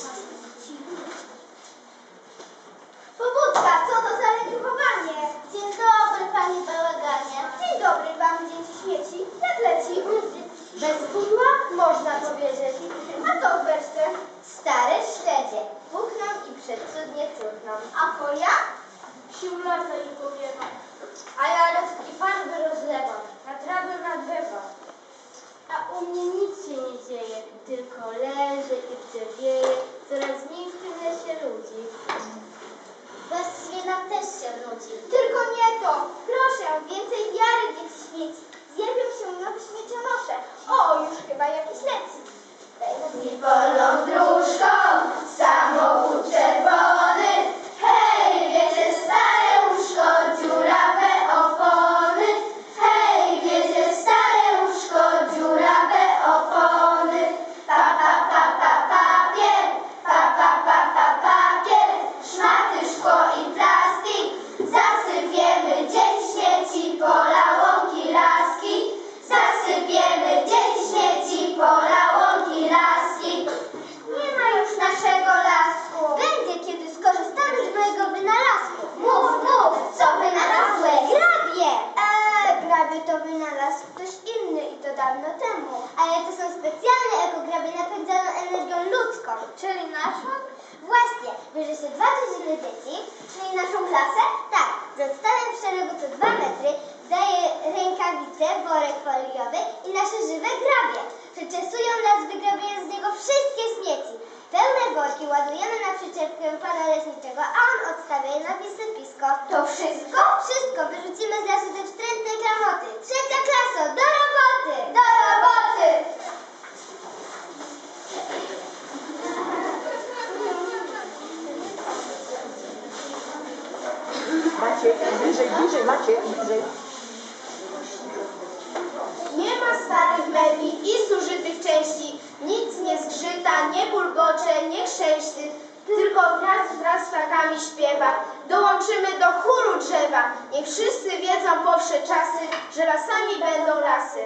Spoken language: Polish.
Thank you. klasę? Tak. Zostałem w szeregu co dwa metry, daję rękawice, worek foliowy i nasze żywe grabie. Przyczesują nas, wygrabiając z niego wszystkie śmieci. Pełne worki ładujemy na przyczepkę pana leśniczego, a on odstawia je na wysypisko. To wszystko? Wszystko. Wyrzucimy z lasu te wstrętne klamoty. Trzecia klaso, do roboty! Do roboty! Bliżej, macie, bliżej. Nie ma starych mebli i zużytych części. Nic nie zgrzyta, nie bulgocze, nie chrzęsty. Tylko wraz wraz z takami śpiewa. Dołączymy do chóru drzewa. Niech wszyscy wiedzą powsze czasy, że lasami będą lasy.